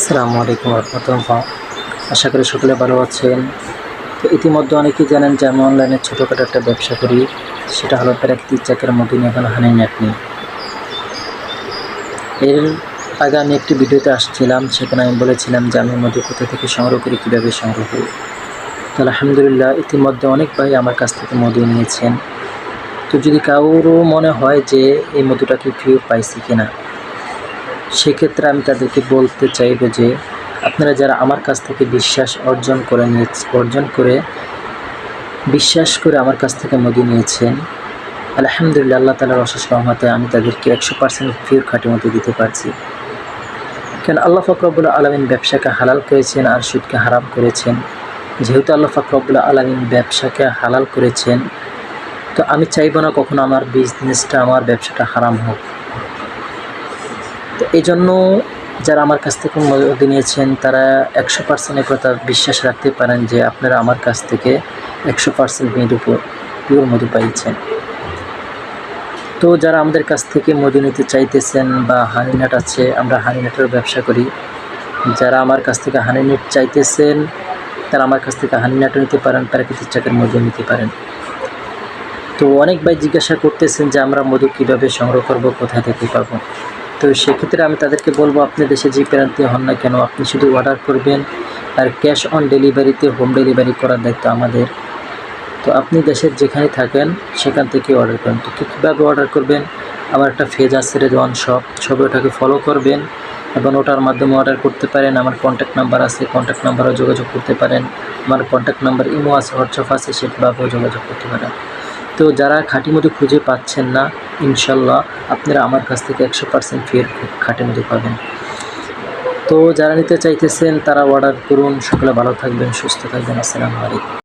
আসসালামু আলাইকুম রহমতুল্লাহ। আশা করি সকলে ভালো আছেন। তো ইতিমধ্যে অনেকেই জানেন যে আমি অনলাইনে ছোটোখাটো একটা ব্যবসা করি। সেটা হলো প্রাকৃতিক চাকের মধ্যে এখন হানি নেট নিয়ে এর আগে আমি একটি ভিডিওতে আসছিলাম, সেখানে আমি বলেছিলাম যে আমি মধু কোথা থেকে সংগ্রহ করি, কীভাবে সংগ্রহ করি। তো আলহামদুলিল্লাহ, ইতিমধ্যে অনেক ভাই আমার কাছ থেকে মধু নিয়েছেন। তো যদি কারোরও মনে হয় যে এই মধুটাকে পিওর পাইছি কিনা সেক্ষেত্রে আমি তাদেরকে বলতে চাইব যে, আপনারা যারা আমার কাছ থেকে বিশ্বাস অর্জন করে নিয়ে অর্জন করে বিশ্বাস করে আমার কাছ থেকে মধু নিয়েছেন, আলহামদুলিল্লাহ আল্লাহ তালার অশেষ রহমতে আমি তাদেরকে একশো পার্সেন্ট পিওর খাঁটি মতো দিতে পারছি। কেন আল্লাহ ফকরবুল আলমিন ব্যবসাকে হালাল করেছেন আর সুদকে হারাম করেছেন। যেহেতু আল্লাহ ফকরবুল আলমিন ব্যবসাকে হালাল করেছেন, তো আমি চাইব না কখনো আমার বিজনেসটা আমার ব্যবসাটা হারাম হোক। তো এই জন্য যারা আমার কাছ থেকে মদত নিয়েছেন, তারা একশো পার্সেন্ট কথা বিশ্বাস রাখতে পারেন যে আপনারা আমার কাছ থেকে একশো পার্সেন্ট মেয়ের উপর পিওর মধু পাইছেন। তো যারা আমাদের কাছ থেকে মধু নিতে চাইতেছেন বা হানিনাট আছে, আমরা হানিনাটের ব্যবসা করি। যারা আমার কাছ থেকে হানিনেট চাইতেছেন, তারা আমার কাছ থেকে হানিনাটও নিতে পারেন, প্রাকৃতিক চাকের মধু নিতে পারেন। তো অনেক ভাই জিজ্ঞাসা করতেছেন যে আমরা মধু কীভাবে সংগ্রহ করব কোথা থেকে পাবো। তো সেক্ষেত্রে আমি তাদেরকে বলব, আপনি দেশে যে প্রান্তে হন না কেন, আপনি শুধু অর্ডার করবেন আর ক্যাশ অন ডেলিভারিতে হোম ডেলিভারি করার দায়িত্ব আমাদের। তো আপনি দেশের যেখানে থাকেন, সেখান থেকে অর্ডার করেন। তো কীভাবে অর্ডার করবেন? আমার একটা ফেজ আছে রেজওয়ান শপ সবে ওটাকে ফলো করবেন এবং ওটার মাধ্যমে অর্ডার করতে পারেন। আমার কন্ট্যাক্ট নাম্বার আছে কন্ট্যাক্ট নাম্বারও যোগাযোগ করতে পারেন। আমার কন্ট্যাক্ট নাম্বার ইমো আছে, হোয়াটসঅ্যাপ আছে, সেভাবেও যোগাযোগ করতে পারেন। তো যারা খাঁটি মধু খুঁজে পাচ্ছেন না, ইনশাল্লাহ আপনারা আমার কাছ থেকে একশো পার্সেন্ট ফের খাঁটি মধু পাবেন। তো যারা নিতে চাইতেছেন তারা অর্ডার করুন। সকলে ভালো থাকবেন, সুস্থ থাকবেন। আসসালামু আলাইকুম।